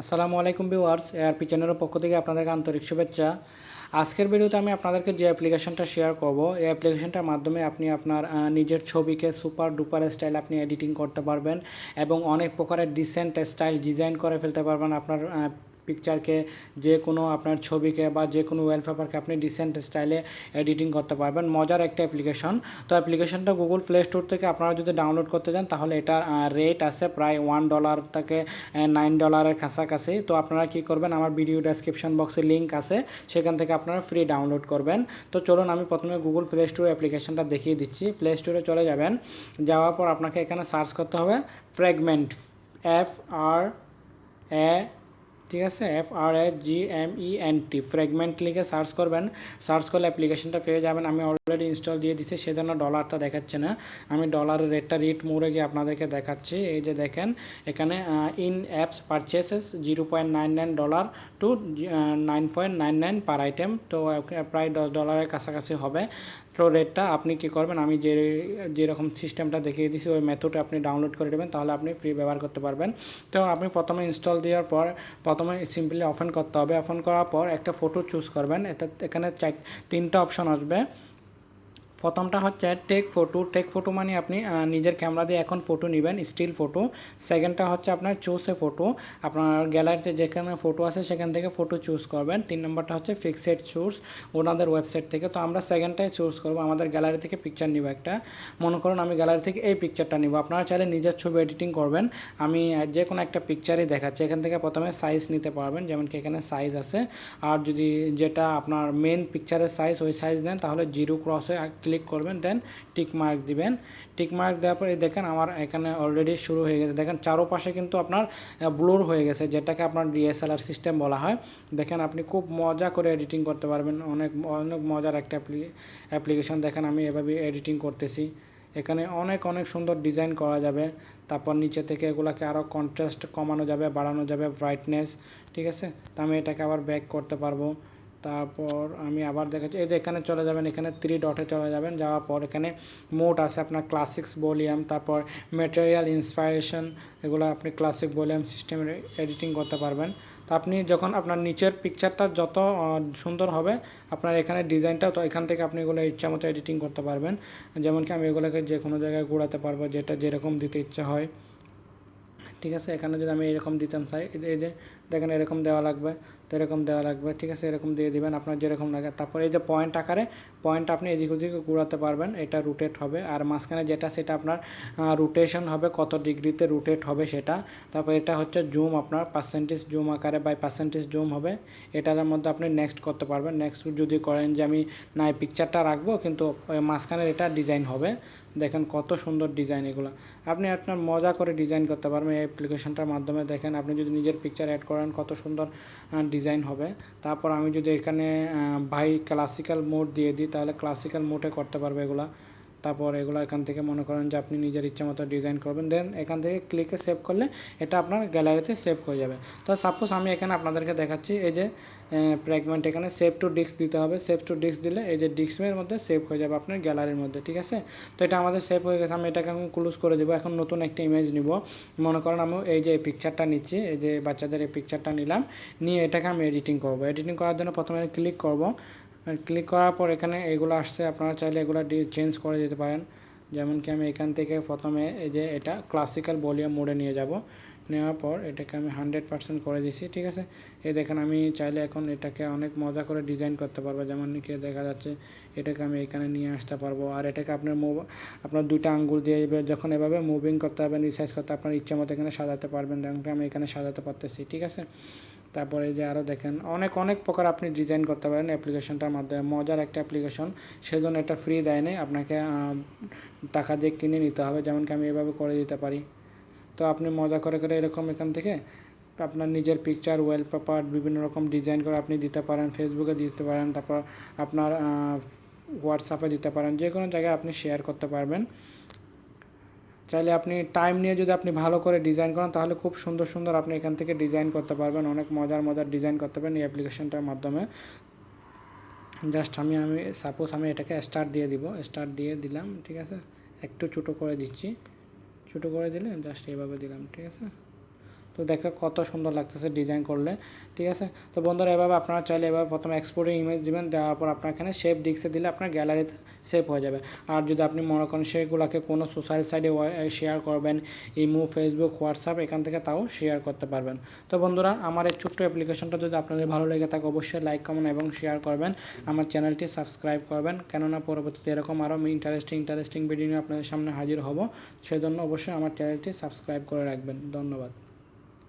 আসসালামু আলাইকুম viewers ARP চ্যানেলের পক্ষ থেকে আপনাদেরকে আন্তরিক শুভেচ্ছা। আজকের ভিডিওতে আমি আপনাদেরকে যে অ্যাপ্লিকেশনটা শেয়ার করব, এই অ্যাপ্লিকেশনটার মাধ্যমে আপনি আপনার নিজের ছবিকে সুপার ডুপার স্টাইল আপনি এডিটিং করতে পারবেন এবং অনেক প্রকারের ডিসেন্ট স্টাইল ডিজাইন করে ফেলতে পারবেন। আপনার পিকচারকে যে কোনো আপনার ছবিকে বা যে কোনো ওয়ালপেপারকে আপনি ডিসেন্ট স্টাইলে এডিটিং করতে পারবেন। মজার একটা অ্যাপ্লিকেশন তো অ্যাপ্লিকেশনটা গুগল প্লে স্টোর থেকে আপনারা যদি ডাউনলোড করতে চান, তাহলে এটার রেট আছে প্রায় ওয়ান ডলার থেকে নাইন ডলারের কাছাকাছি। তো আপনারা কি করবেন, আমার ভিডিও ডেসক্রিপশন বক্সে লিঙ্ক আছে, সেখান থেকে আপনারা ফ্রি ডাউনলোড করবেন। তো চলুন, আমি প্রথমে গুগল প্লে স্টোর অ্যাপ্লিকেশনটা দেখিয়ে দিচ্ছি। প্লে স্টোরে চলে যাবেন। যাওয়ার পর আপনাকে এখানে সার্চ করতে হবে ফ্র্যাগমেন্ট এফ আর এ ঠিক আছে? F R A G M E N T fragment লিখে সার্চ করবেন। সার্চ করলে অ্যাপ্লিকেশনটা পেয়ে যাবেন। আমি অলরেডি ইনস্টল দিয়ে দিচ্ছি সেজন্য ডলারটা দেখাচ্ছে না। আমি ডলারের রেটটা রিট মোড়ে গিয়ে আপনাদেরকে দেখাচ্ছি। এই যে দেখেন, এখানে in apps purchases zero point nine nine dollar two nine point nine nine per item তো প্রায় দশ ডলারের কাছাকাছি হবে। তো রেটটা আপনি কি করবেন? আমি যে, যেরকম সিস্টেমটা দেখিয়ে দিয়েছি ওই মেথডে আপনি ডাউনলোড করে দেবেন তাহলে আপনি ফ্রি ব্যবহার করতে পারবেন। তো আপনি প্রথমে ইনস্টল দেওয়ার পর, প্রথমে সিম্পলি অফেন করতে হবে। অফেন করার পর একটা ফটো চুজ করবেন। এটা এখানে চার, তিনটা অপশন আসবে। প্রথমটা হচ্ছে টেক ফটো টেক ফটো মানে আপনি নিজের ক্যামেরা দিয়ে এখন ফটো নেবেন স্টিল ফটো সেকেন্ডটা হচ্ছে আপনার চুজে ফটো আপনার গ্যালারিতে যেখানে ফটো আছে, সেখান থেকে ফটো চুজ করবেন। তিন নম্বরটা হচ্ছে ফিক্সেড সোর্স ওনাদের ওয়েবসাইট থেকে। তো আমরা সেকেন্ডটাই চুজ করব, আমাদের গ্যালারি থেকে পিকচার নিব একটা। মনে করুন আমি গ্যালারি থেকে এই পিকচারটা নিব। আপনারা চাইলে নিজের ছবি এডিটিং করবেন। আমি যে কোনো একটা পিকচারই দেখাচ্ছি, এখান থেকে প্রথমে সাইজ নিতে পারবেন, যেমন কি এখানে সাইজ আছে। আর যদি যেটা আপনার মেন পিকচারের সাইজ ওই সাইজ নেন, তাহলে জিরো ক্রসে ক্লিক করবেন দেন টিক মার্ক দিবেন। টিক মার্ক দেওয়ার পরে দেখেন আমার এখানে অলরেডি শুরু হয়ে গেছে। দেখেন চারোপাশে কিন্তু আপনার ব্লোর হয়ে গেছে, যেটাকে আপনার ডিএসএলআর সিস্টেম বলা হয়। দেখেন আপনি খুব মজা করে এডিটিং করতে পারবেন। অনেক অনেক মজার একটা অ্যাপ্লিকেশন দেখেন আমি এভাবে এডিটিং করতেছি। এখানে অনেক অনেক সুন্দর ডিজাইন করা যাবে। তারপর নিচে থেকে এগুলাকে আরও কন্ট্রাস্ট কমানো যাবে, বাড়ানো যাবে ব্রাইটনেস ঠিক আছে? তো আমি এটাকে আবার ব্যাক করতে পারব। তারপর আমি আবার দেখাচ্ছি এই যে এখানে চলে যাবেন, এখানে থ্রি ডটে চলে যাবেন, যাওয়ার পর এখানে মোট আছে আপনার ক্লাসিক্স ভলিউম তারপর ম্যাটেরিয়াল ইন্সপাইরেশন এগুলো আপনি ক্লাসিক ভলিউম সিস্টেমে এডিটিং করতে পারবেন। তো আপনি যখন আপনার নিচের পিকচারটা যত সুন্দর হবে, আপনার এখানে ডিজাইনটাও তো এখান থেকে আপনি এগুলো ইচ্ছা মতো এডিটিং করতে পারবেন। যেমন কি আমি এগুলোকে যে কোনো জায়গায় ঘোরাতে পারব, যেটা যেরকম দিতে ইচ্ছা হয়। ঠিক আছে, এখানে যদি আমি এরকম দিতাম চাই এই যে, দেখেন এরকম দেওয়া লাগবে। তো এরকম দেওয়া লাগবে, ঠিক আছে? এরকম দিয়ে দিবেন, আপনার যেরকম লাগে। তারপর এই যে পয়েন্ট আকারে পয়েন্ট আপনি এদিক ওদিক ঘোরাতে পারবেন, এটা রুটেট হবে। আর মাঝখানে যেটা, সেটা আপনার রোটেশন হবে, কত ডিগ্রিতে রোটেট হবে সেটা। তারপর এটা হচ্ছে জুম আপনার পার্সেন্টেজ জুম আকারে বাই পার্সেন্টেজ জুম হবে। এটার মধ্যে আপনি নেক্সট করতে পারবেন। নেক্সট যদি করেন যে আমি, না পিকচারটা রাখব, কিন্তু মাঝখানের এটা ডিজাইন হবে। দেখেন কত সুন্দর ডিজাইন এগুলো। আপনি আপনার মজা করে ডিজাইন করতে পারবেন এই অ্যাপ্লিকেশনটার মাধ্যমে। দেখেন, আপনি যদি নিজের পিকচার অ্যাড করেন, কত সুন্দর ডিজাইন হবে। তারপর আমি যদি এখানে ভাই ক্লাসিক্যাল মোড দিয়ে দিই, তাহলে ক্লাসিক্যাল মোডে করতে পারবে এগুলা। তারপর এগুলো এখান থেকে মনে করেন যে আপনি নিজের ইচ্ছা মতো ডিজাইন করবেন দেন এখান থেকে ক্লিকে সেভ করলে এটা আপনার গ্যালারিতে সেভ হয়ে যাবে। তো সাপোজ আমি এখানে আপনাদেরকে দেখাচ্ছি, এই যে ফ্র্যাগমেন্ট এখানে সেভ টু ডিস্ক দিতে হবে। সেভ টু ডিস্ক দিলে এই যে ডিস্কের মধ্যে সেভ হয়ে যাবে আপনার গ্যালারির মধ্যে, ঠিক আছে? তো এটা আমাদের সেভ হয়ে গেছে, আমি এটাকে এখন ক্লোজ করে দেবো। এখন নতুন একটা ইমেজ নিব। মনে করেন আমি এই যে পিকচারটা নিচ্ছি, এই যে বাচ্চাদের এই পিকচারটা নিলাম। নিয়ে এটাকে আমি এডিটিং করব। এডিটিং করার জন্য প্রথমে ক্লিক করব। ক্লিক করার পর এখানে এগুলো আসছে। আপনারা চাইলে এগুলো চেঞ্জ করে দিতে পারেন। যেমন কি আমি এখান থেকে প্রথমে এই যে এটা ক্লাসিক্যাল ভলিউম মোডে নিয়ে যাব। নেওয়ার পর এটাকে আমি হান্ড্রেড পার্সেন্ট করে দিচ্ছি ঠিক আছে? এই দেখেন আমি চাইলে এখন এটাকে অনেক মজা করে ডিজাইন করতে পারব। যেমন কি দেখা যাচ্ছে এটাকে আমি এখানে নিয়ে আসতে পারব। আর এটাকে আপনার মুভ আপনার দুইটা আঙ্গুল দিয়ে যখন এভাবে মুভিং করতে হবে রিসাইজ করতে আপনার ইচ্ছা মতো এখানে সাজাতে পারবেন। যেমন আমি এখানে সাজাতে পারতেছি, ঠিক আছে? তারপরে যে আরও দেখেন, অনেক অনেক প্রকার আপনি ডিজাইন করতে পারেন অ্যাপ্লিকেশনটার মাধ্যমে। মজার একটা অ্যাপ্লিকেশন সেজন্য এটা ফ্রি দেয় নেই। আপনাকে টাকা দিয়ে কিনে নিতে হবে, যেমন কি আমি এভাবে করে দিতে পারি। তো আপনি মজা করে করে এরকম এখান থেকে আপনার নিজের পিকচার ওয়ালপেপার বিভিন্ন রকম ডিজাইন করে আপনি দিতে পারেন ফেসবুকে দিতে পারেন, তারপর আপনার হোয়াটসঅ্যাপে দিতে পারেন যে কোনো জায়গায় আপনি শেয়ার করতে পারবেন। চাইলে আপনি টাইম নিয়ে যদি আপনি ভালো করে ডিজাইন করেন, তাহলে খুব সুন্দর সুন্দর আপনি এখান থেকে ডিজাইন করতে পারবেন। অনেক মজার মজার ডিজাইন করতে পারেন এই অ্যাপ্লিকেশনটার মাধ্যমে। জাস্ট আমি আমি সাপোজ আমি এটাকে স্টার্ট দিয়ে দিব। স্টার্ট দিয়ে দিলাম, ঠিক আছে? একটু ছোটো করে দিচ্ছি। ছোটো করে দিলে জাস্ট এভাবে দিলাম, ঠিক আছে? তো দেখে কত সুন্দর লাগতেছে ডিজাইন করলে, ঠিক আছে? তো বন্ধুরা, এভাবে আপনারা চাইলে এভাবে প্রথমে এক্সপোর্টে ইমেজ দিবেন, দেওয়ার পর আপনার এখানে সেভ ডিস্কে দিলে আপনার গ্যালারিতে সেভ হয়ে যাবে। আর যদি আপনি মনে করেন সেগুলোকে কোনো সোশ্যাল সাইডে শেয়ার করবেন ইমো ফেসবুক হোয়াটসঅ্যাপ এখান থেকে তাও শেয়ার করতে পারবেন। তো বন্ধুরা, আমার এই ছোট্ট অ্যাপ্লিকেশনটা যদি আপনাদের ভালো লেগে থাকে, অবশ্যই লাইক কমেন্ট এবং শেয়ার করবেন। আমার চ্যানেলটি সাবস্ক্রাইব করবেন, কেননা পরবর্তীতে এরকম আরও ইন্টারেস্টিং ইন্টারেস্টিং ভিডিও নিয়ে আপনাদের সামনে হাজির হব। সেজন্য অবশ্যই আমার চ্যানেলটি সাবস্ক্রাইব করে রাখবেন। ধন্যবাদ।